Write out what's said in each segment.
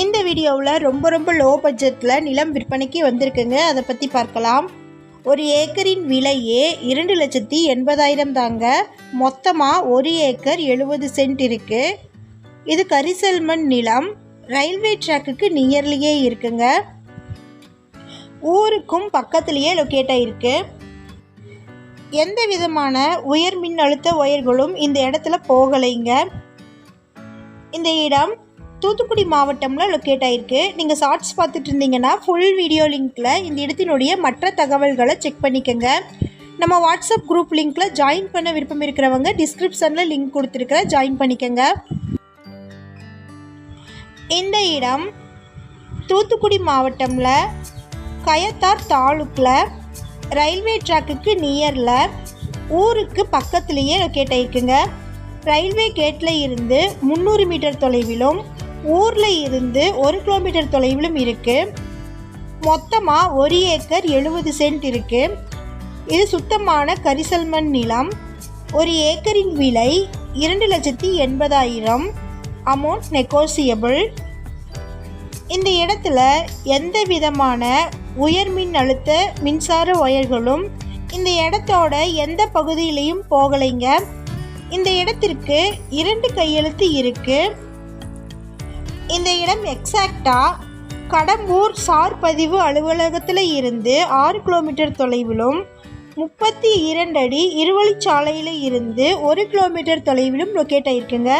இந்த வீடியோவில் ரொம்ப ரொம்ப லோ பட்ஜெட்டில் நிலம் விற்பனைக்கு வந்திருக்குங்க. அதை பற்றி பார்க்கலாம். ஒரு ஏக்கரின் விலையே இரண்டு லட்சத்தி எண்பதாயிரம் தாங்க. மொத்தமாக ஒரு ஏக்கர் எழுபது சென்ட் இருக்குது இது கரிசல்மண் நிலம். ரயில்வே ட்ராக்குக்கு நியர்லியே இருக்குங்க. ஊருக்கும் பக்கத்துலேயே லொக்கேட் ஆகிருக்கு எந்த விதமான உயர் மின்னழுத்த ஒயர்களும் இந்த இடத்துல போகலைங்க. இந்த இடம் தூத்துக்குடி மாவட்டம்ல லொக்கேட் ஆயிருக்கு. நீங்கள் ஷார்ட்ஸ் பார்த்துட்டு இருந்தீங்கன்னா ஃபுல் வீடியோ லிங்க்ல இந்த இடத்தினுடைய மற்ற தகவல்களை செக் பண்ணிக்கோங்க. நம்ம வாட்ஸ்அப் குரூப் லிங்க்ல ஜாயின் பண்ண விருப்பம் இருக்கிறவங்க டிஸ்கிரிப்ஷனில் லிங்க் கொடுத்துருக்குற ஜாயின் பண்ணிக்கோங்க. இந்த இடம் தூத்துக்குடி மாவட்டம்ல கயத்தார் தாலுக்கில் ரயில்வே ட்ராக்குக்கு நியரில் ஊருக்கு பக்கத்துலேயே லொக்கேட் ஆகிருக்குங்க ரயில்வே கேட்டில் இருந்து முந்நூறு மீட்டர் தொலைவிலும் ஊரில் இருந்து ஒரு கிலோமீட்டர் தொலைவிலும் இருக்குது மொத்தமாக ஒரு ஏக்கர் எழுபது சென்ட் இருக்குது இது சுத்தமான கரிசல்மண் நிலம். ஒரு ஏக்கரின் விலை இரண்டு லட்சத்தி எண்பதாயிரம். அமௌண்ட் நெகோசியபிள் இந்த இடத்துல எந்த விதமான உயர் மின் அழுத்த மின்சார ஒயர்களும் இந்த இடத்தோட எந்த பகுதியிலையும் போகலைங்க. இந்த இடத்திற்கு இரண்டு கையெழுத்து இருக்குது இந்த இடம் எக்ஸாக்டா கடம்பூர் சார் பதிவு அலுவலகத்தில் இருந்து ஆறு கிலோமீட்டர் தொலைவிலும் முப்பத்தி இரண்டு அடி இருவழிச்சாலையில் இருந்து ஒரு கிலோமீட்டர் தொலைவிலும் லொக்கேட் ஆயிருக்குங்க.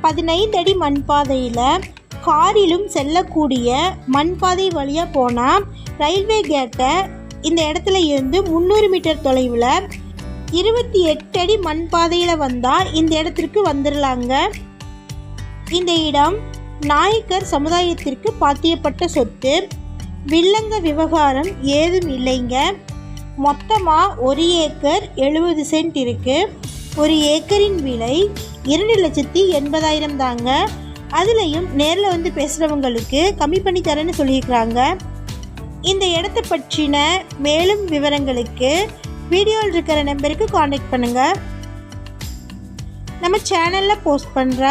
பதினைந்து அடி மண் பாதையில் காரிலும் செல்லக்கூடிய மண் பாதை வழியாக போனால் ரயில்வே கேட்டை இந்த இடத்துல இருந்து முந்நூறு மீட்டர் தொலைவில் இருபத்தி எட்டு அடி மண் பாதையில் வந்தால் இந்த இடத்திற்கு வந்துடலாங்க இந்த இடம் நாயக்கர் சமுதாயத்திற்கு பாத்தியப்பட்ட சொத்து. வில்லங்க விவகாரம் ஏதும் இல்லைங்க. மொத்தமாக ஒரு ஏக்கர் எழுபது சென்ட் இருக்குது ஒரு ஏக்கரின் விலை இரண்டு லட்சத்தி எண்பதாயிரம் தாங்க. அதுலேயும் நேரில் வந்து பேசுகிறவங்களுக்கு கம்மி பண்ணி தரேன்னு சொல்லியிருக்கிறாங்க. இந்த இடத்த பற்றின மேலும் விவரங்களுக்கு வீடியோவில் இருக்கிற நம்பருக்கு காண்டாக்ட் பண்ணுங்கள் நம்ம சேனலில் போஸ்ட் பண்ணுற